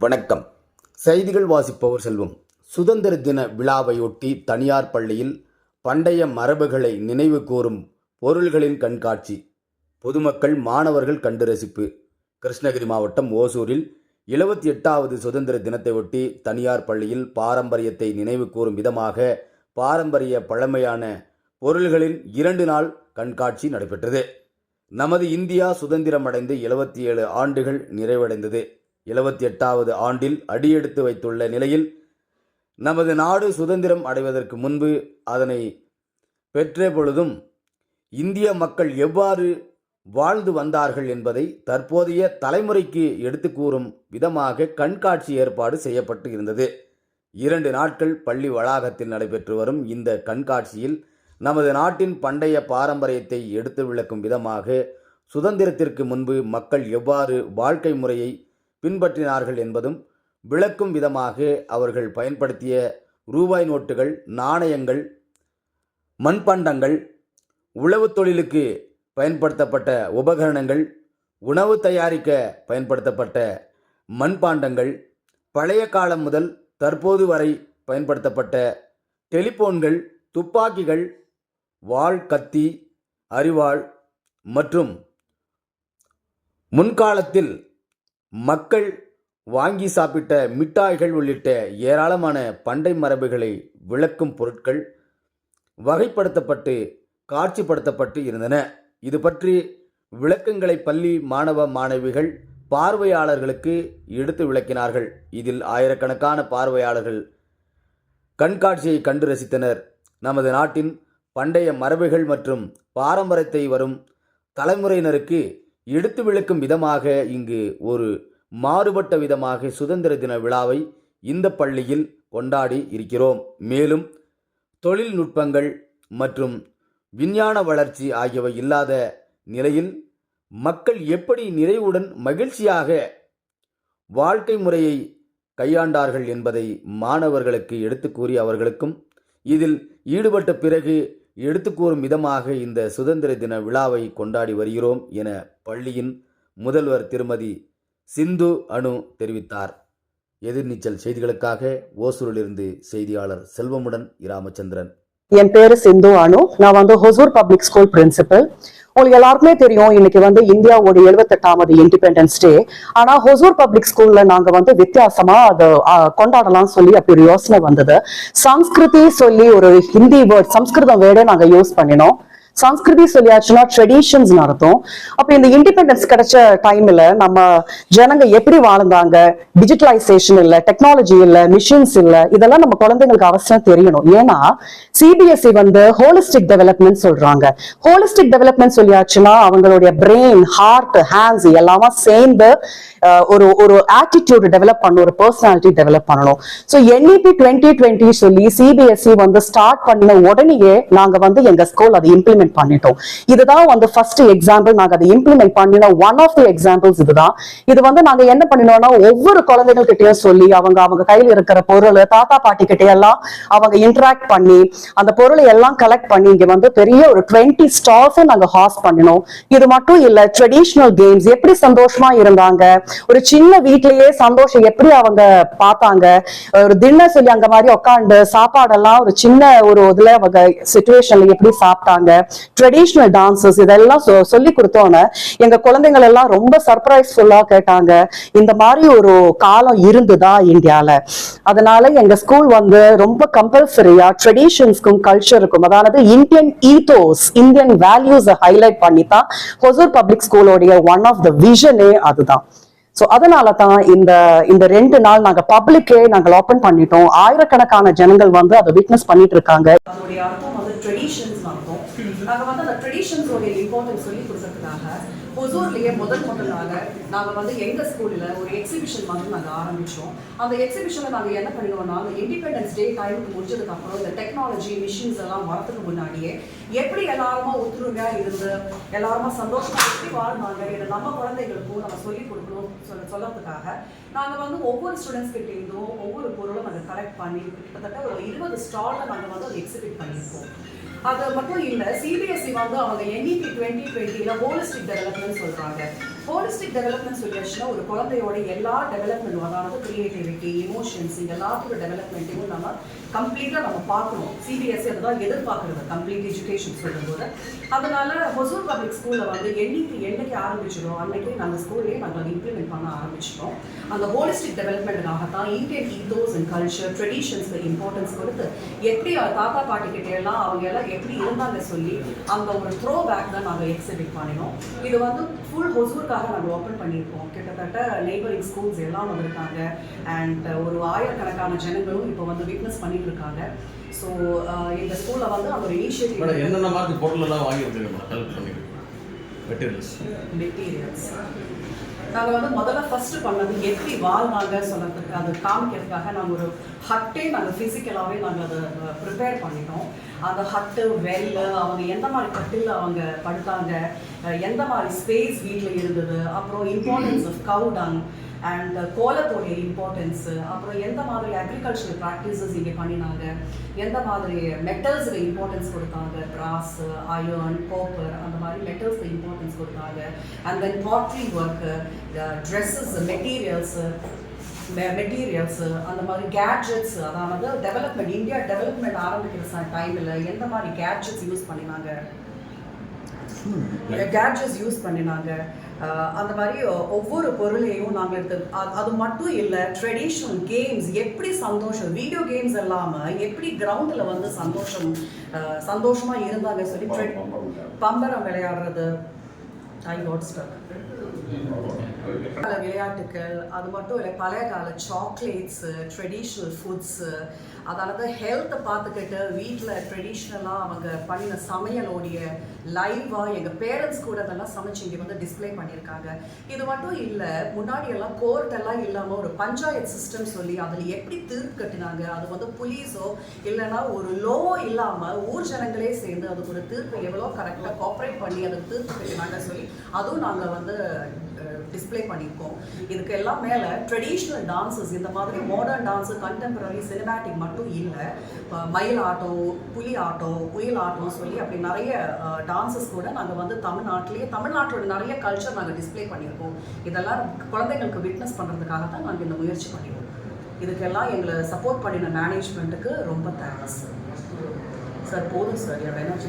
வணக்கம். செய்திகள் வாசிப்பவர் செல்வம். சுதந்திர தின விழாவையொட்டி தனியார் பள்ளியில் பண்டைய மரபுகளை நினைவு கூறும் பொருள்களின் கண்காட்சி. பொதுமக்கள் மாணவர்கள் கண்டு ரசிப்பு. கிருஷ்ணகிரி மாவட்டம் ஓசூரில் எழுபத்தி எட்டாவது சுதந்திர தினத்தையொட்டி தனியார் பள்ளியில் பாரம்பரியத்தை நினைவு கூறும் விதமாக பாரம்பரிய பழமையான பொருள்களின் இரண்டு நாள் கண்காட்சி நடைபெற்றது. நமது இந்தியா சுதந்திரம் அடைந்து எழுபத்தி ஏழு ஆண்டுகள் நிறைவடைந்தது. எழுபத்தி எட்டாவது ஆண்டில் அடியெடுத்து வைத்துள்ள நிலையில் நமது நாடு சுதந்திரம் அடைவதற்கு முன்பு அதனை பெற்ற பொழுதும் இந்திய மக்கள் எவ்வாறு வாழ்ந்து வந்தார்கள் என்பதை தற்போதைய தலைமுறைக்கு எடுத்து கூறும் விதமாக கண்காட்சி ஏற்பாடு செய்யப்பட்டு இருந்தது. இரண்டு நாட்கள் பள்ளி வளாகத்தில் நடைபெற்று வரும் இந்த கண்காட்சியில் நமது நாட்டின் பண்டைய பாரம்பரியத்தை எடுத்து விளக்கும் விதமாக சுதந்திரத்திற்கு முன்பு மக்கள் எவ்வாறு வாழ்க்கை முறையை பின்பற்றினார்கள் என்பதும் விளக்கும் விதமாக அவர்கள் பயன்படுத்திய ரூபாய் நோட்டுகள் நாணயங்கள் மண்பாண்டங்கள் உழவுத் தொழிலுக்கு பயன்படுத்தப்பட்ட உபகரணங்கள் உணவு தயாரிக்க பயன்படுத்தப்பட்ட மண்பாண்டங்கள் பழைய காலம் முதல் தற்போது வரை பயன்படுத்தப்பட்ட டெலிபோன்கள் துப்பாக்கிகள் வாள் கத்தி அரிவாள் மற்றும் முன்காலத்தில் மக்கள் வாங்கி சாப்பிட்ட மிட்டாய்கள் உள்ளிட்ட ஏராளமான பண்டை மரபுகளை விளக்கும் பொருட்கள் வகைப்படுத்தப்பட்டு காட்சிப்படுத்தப்பட்டு இருந்தன. இது பற்றி விளக்கங்களை பள்ளி மாணவ மாணவிகள் பார்வையாளர்களுக்கு எடுத்து விளக்கினார்கள். இதில் ஆயிரக்கணக்கான பார்வையாளர்கள் கண்காட்சியை கண்டு ரசித்தனர். நமது நாட்டின் பண்டைய மரபுகள் மற்றும் பாரம்பரியத்தை வரும் தலைமுறையினருக்கு எடுத்து விளக்கும் விதமாக இங்கு ஒரு மாறுபட்ட விதமாக சுதந்திர தின விழாவை இந்த பள்ளியில் கொண்டாடி இருக்கிறோம். மேலும் தொழில்நுட்பங்கள் மற்றும் விஞ்ஞான வளர்ச்சி ஆகியவை இல்லாத நிலையில் மக்கள் எப்படி நிறைவுடன் மகிழ்ச்சியாக வாழ்க்கை முறையை கையாண்டார்கள் என்பதை மாணவர்களுக்கு எடுத்து கூறி அவர்களுக்கும் இதில் ஈடுபட்ட பிறகு எடுத்து கூறும் விதமாக இந்த சுதந்திர தின விழாவை கொண்டாடி வருகிறோம் என பள்ளியின் முதல்வர் திருமதி சிந்து அனு தெரிவித்தார். எதிர்நீச்சல் செய்திகளுக்காக ஓசூரிலிருந்து செய்தியாளர் செல்வமுடன் இராமச்சந்திரன். என் பேரு சிந்து அனு. நான் வந்து ஹொசூர் பப்ளிக் ஸ்கூல் பிரின்சிபல். உங்களுக்கு எல்லாருக்குமே தெரியும் இன்னைக்கு வந்து இந்தியாவோட எழுபத்தெட்டாவது இண்டிபெண்டன்ஸ் டே ஆனா ஹொசூர் பப்ளிக் ஸ்கூல்ல நாங்க வந்து வித்தியாசமா அதை கொண்டாடலாம் சொல்லி அப்படி ஒரு யோசனை வந்தது. சம்ஸ்கிருதி சொல்லி ஒரு ஹிந்தி வேர்ட் சம்ஸ்கிருதம் வேர்டை நாங்க யூஸ் பண்ணினோம். சம்ஸ்கிருதி சொல்லியாச்சுன்னா ட்ரெடிஷன்ஸ் அர்த்தம். அப்ப இந்த இண்டிபெண்டன்ஸ் கிடைச்ச டைம்ல நம்ம ஜனங்க எப்படி வாழ்ந்தாங்க? டிஜிட்டலைசேஷன் இல்ல டெக்னாலஜி இல்ல மிஷின்ஸ் இல்ல இதெல்லாம் நம்ம குழந்தைங்களுக்கு அவசியம் தெரியணும். ஏன்னா சிபிஎஸ்இ வந்து ஹோலிஸ்டிக் டெவலப்மெண்ட் சொல்றாங்க. ஹோலிஸ்டிக் டெவலப்மெண்ட் சொல்லியாச்சுன்னா அவங்களுடைய பிரெயின் ஹார்ட் ஹேண்ட்ஸ் எல்லாமே சேர்ந்து ஒரு ஒரு ஆட்டிடியூட் டெவலப் பண்ணணும் ஒரு பர்சனாலிட்டி டெவலப் பண்ணணும். ஸோ என்இபி டுவெண்ட்டி டுவெண்ட்டி சொல்லி சிபிஎஸ்இ வந்து ஸ்டார்ட் பண்ண உடனேயே நாங்க வந்து எங்க ஸ்கூல் அதை இம்ப்ளிமெண்ட் பண்ணிட்டோம். இதுதான் வந்து ஃபர்ஸ்ட் எக்ஸாம்பிள் நாங்க அதை இம்ப்ளிமெண்ட் பண்ணின ஒன் ஆஃப் தி எக்ஸாம்பிள்ஸ் இதுதான். இது வந்து நாங்க என்ன பண்ணினோம்னா ஒவ்வொரு குழந்தைகள் கிட்டயும் சொல்லி அவங்க அவங்க கையில் இருக்கிற பொருள் தாத்தா பாட்டி கிட்ட எல்லாம் அவங்க இன்டராக்ட் பண்ணி அந்த பொருளை எல்லாம் கலெக்ட் பண்ணி இங்க வந்து பெரிய ஒரு டுவெண்ட்டி ஸ்டால்ஸ் நாங்க ஹாஸ் பண்ணினோம். இது மட்டும் இல்ல ட்ரெடிஷ்னல் கேம்ஸ் எப்படி சந்தோஷமா இருந்தாங்க ஒரு சின்ன வீட்லயே சந்தோஷம் எப்படி அவங்க பார்த்தாங்க ஒரு தின்னர் சொல்லி அங்க மாதிரி உட்காந்து சாப்பாடெல்லாம் ஒரு சின்ன ஒரு இதுல அவங்க சுச்சுவேஷன்ல எப்படி சாப்பிட்டாங்க ட்ரெடிஷ்னல் டான்சஸ் இதெல்லாம் சொல்லி கொடுத்தோன்னே எங்க குழந்தைங்கள் எல்லாம் ரொம்ப சர்ப்ரைஸ்ஃபுல்லா கேட்டாங்க. இந்த மாதிரி ஒரு காலம் இருந்துதா இந்தியால? அதனால எங்க ஸ்கூல் வந்து ரொம்ப கம்பல்சரியா ட்ரெடிஷன்ஸ்க்கும் கல்ச்சருக்கும் அதாவது Indian ethos Indian values highlight பண்ணி தான் ஹொசூர் பப்ளிக் ஸ்கூலோடைய ஒன் ஆஃப் த விஷனே அதுதான். சோ அதனால தான் இந்த இந்த ரெண்டு நாள் நாங்க பப்ளிக்கே நாங்க ஓப்பன் பண்ணிட்டோம். ஆயிரக்கணக்கான ஜனங்கள் வந்து அதை விட்னஸ் பண்ணிட்டு இருக்காங்க. அதோடைய நாங்கள் வந்து அந்த ட்ரெடிஷன்ஸோடைய இம்பார்ட்டன்ஸ் சொல்லி கொடுக்கறதுக்காக ஹொசூர்லயே முதல் முதலாக நாங்கள் வந்து எங்கள் ஸ்கூலில் ஒரு எக்ஸிபிஷன் வந்து நாங்கள் ஆரம்பித்தோம் அந்த எக்ஸிபிஷனில் நாங்கள் என்ன பண்ணுவோம்னா அந்த இண்டிபெண்டன்ஸ் டே டைமுக்கு முடிஞ்சதுக்கப்புறம் இந்த டெக்னாலஜி மிஷின்ஸ் எல்லாம் வரத்துக்கு முன்னாடியே எப்படி எல்லாருமா ஒத்துருமையாக இருந்து எல்லாருமா சந்தோஷமாக எப்படி வாழ்ந்தாங்க இதை நம்ம குழந்தைகளுக்கும் நம்ம சொல்லிக் கொடுக்கணும் சொல்ல சொல்லறதுக்காக நாங்கள் வந்து ஒவ்வொரு ஸ்டூடெண்ட்ஸ் கிட்ட இருந்தும் ஒவ்வொரு பொருளும் நாங்கள் கலெக்ட் பண்ணி கிட்டத்தட்ட ஒரு இருபது ஸ்டாலில் நாங்கள் வந்து அதை எக்ஸிபிட் பண்ணியிருக்கோம். அது மட்டும் இல்லை சிபிஎஸ்சி வந்து அவங்க என்இபி டுவெண்ட்டி டுவெண்ட்டியில் ஹோலிஸ்டிக் டெவலப்மெண்ட் சொல்கிறாங்க ஹோலிஸ்டிக் டெவலப்மெண்ட் சொல்லியாச்சுன்னா ஒரு குழந்தையோட எல்லா டெவலப்மெண்ட் அதாவது கிரியேட்டிவிட்டி இமோஷன்ஸ் இந்த எல்லாத்தோட டெவலப்மெண்ட்டையும் நம்ம கம்ப்ளீட்டாக நம்ம பார்க்கணும். சிபிஎஸ்சி அதுதான் எதிர்பார்க்குறது. கம்ப்ளீட் எஜுகேஷன் சொல்லும்போது. அதனால ஹொசூர் பப்ளிக் ஸ்கூலில் வந்து என்னைக்கு என்னைக்கு ஆரம்பிச்சிடும் அன்னைக்கு நாங்கள் ஸ்கூல்லேயே நாங்கள் இம்ப்ளிமெண்ட் பண்ண ஆரம்பிச்சிட்டோம். அந்த ஹோலிஸ்டிக் டெவலப்மெண்ட்டுக்காகத்தான் இந்தியன் ஈத்தோஸ் அண்ட் கல்ச்சர் ட்ரெடிஷன்ஸ்க்கு இம்பார்ட்டன்ஸ் கொடுத்து எப்படி தாத்தா பாட்டி கிட்டே எல்லாம் அவங்க எல்லாம் எப்படி இருந்தாங்க சொல்லி அந்த ஒரு த்ரோ பேக் தான் நாங்கள் எக்ஸிபிட் பண்ணினோம். இது வந்து ஃபுல் ஹொசூருக்காக நாங்கள் ஓப்பன் பண்ணியிருக்கோம்? கிட்டத்தட்ட நெய்பரிங் ஸ்கூல்ஸ் எல்லாம் வந்திருக்காங்க. அண்ட் ஒரு ஆயிரக்கணக்கான ஜனங்களும் இப்போ வந்து விட்னஸ் பண்ணிட்டு இருக்காங்க ஸோ இந்த ஸ்கூலில் வந்து அந்த ஒரு இனிஷியேட்டிவ் என்னென்ன மாதிரி பொருள் எல்லாம் ஹெல்ப் பண்ணிருக்கீங்க மெட்டீரியல்ஸ் மெட்டீரியல்ஸ் நாங்கள் வந்து முதல்ல ஃபர்ஸ்ட் பண்ணது எப்படி வாழ்வாங்க சொல்கிறதுக்கு அது காமிக்கிறதுக்காக நாங்கள் ஒரு ஹட்டே நாங்கள் ஃபிசிக்கலாகவே நாங்கள் அதை ப்ரிப்பேர் பண்ணிட்டோம். அந்த ஹட்டு வெல்லு அவங்க எந்த மாதிரி கட்டில் அவங்க படுத்தாங்க எந்த மாதிரி ஸ்பேஸ் வீட்டில் இருந்தது அப்புறம் இம்பார்ட்டன்ஸ் ஆஃப் கவு அண்ட் கோலத்தோடைய இம்பார்ட்டன்ஸு அப்புறம் எந்த மாதிரி அக்ரிகல்ச்சரல் ப்ராக்டிசஸ் இங்கே பண்ணினாங்க? எந்த மாதிரி மெட்டல்ஸுக்கு இம்பார்ட்டன்ஸ் கொடுத்தாங்க? பிராஸ் அயர்ன் கோப்பர் அந்த மாதிரி மெட்டல்ஸ்க்கு இம்பார்ட்டன்ஸ் கொடுத்தாங்க. And then pottery work dresses materials materials அந்த மாதிரி கேட்ஜெட்ஸ் அதாவது டெவலப்மெண்ட் இந்தியா டெவலப்மெண்ட் ஆரம்பிக்கிற டைமில் எந்த மாதிரி கேட்ஜெட்ஸ் யூஸ் பண்ணினாங்க? கேட்ஜெட்ஸ் யூஸ் பண்ணினாங்க. அந்த மாதிரி ஒவ்வொரு பொருளையும் நாங்கள் எடுத்து அது- மட்டும் இல்லை ட்ரெடிஷ்னல் கேம்ஸ் எப்படி சந்தோஷம் வீடியோ கேம்ஸ் இல்லாமல் எப்படி கிரவுண்டில் வந்து சந்தோஷம் அஹ் சந்தோஷமா இருந்தாங்க சொல்லி பம்பரம் விளையாடுறது ஐ காட் ஸ்டக் பல விளையாட்டுகள் அது மட்டும் இல்லை பழைய கால சாக்லேட்ஸு ட்ரெடிஷ்னல் ஃபுட்ஸு அதாவது ஹெல்த்தை பார்த்துக்கிட்டு வீட்டில் ட்ரெடிஷ்னலாக அவங்க பண்ணின சமையலோடைய லைவாக எங்கள் பேரண்ட்ஸ் கூட அதெல்லாம் சமைச்சு இங்கே வந்து டிஸ்ப்ளே பண்ணியிருக்காங்க. இது மட்டும் இல்லை முன்னாடி எல்லாம் கோர்ட் எல்லாம் இல்லாமல் ஒரு பஞ்சாயத்து சிஸ்டம் சொல்லி அதில் எப்படி தீர்ப்பு கட்டினாங்க அது வந்து புலீஸோ இல்லைன்னா ஒரு லோ இல்லாமல் ஊர் ஜனங்களே சேர்ந்து அதுக்கு ஒரு தீர்ப்பு எவ்வளோ கரெக்டாக கோஆப்ரேட் பண்ணி அதுக்கு தீர்ப்பு கட்டினாங்க சொல்லி அதுவும் நாங்கள் வந்து டிஸ்பிளே பண்ணியிருக்கோம். இதுக்கு எல்லாம் மேலே ட்ரெடிஷ்னல் டான்ஸஸ் இந்த மாதிரி மாடர்ன் டான்ஸு கண்டெம்பரரி சினிமேட்டிக் மட்டும் இல்லை. மயில் ஆட்டம் புலி ஆட்டம் புயல் ஆட்டம் சொல்லி அப்படி நிறைய டான்ஸஸ் கூட நாங்கள் வந்து தமிழ்நாட்டிலேயே தமிழ்நாட்டோட நிறைய கல்ச்சர் நாங்கள் டிஸ்ப்ளே பண்ணியிருக்கோம். இதெல்லாம் குழந்தைங்களுக்கு விட்னஸ் பண்ணுறதுக்காக தான் நாங்கள் இந்த முயற்சி பண்ணியிருக்கோம். இதுக்கெல்லாம் எங்களை சப்போர்ட் பண்ணின மேனேஜ்மெண்ட்டுக்கு ரொம்ப தேங்க்ஸ் சார் போதும் சார். என்னோட எனர்ஜி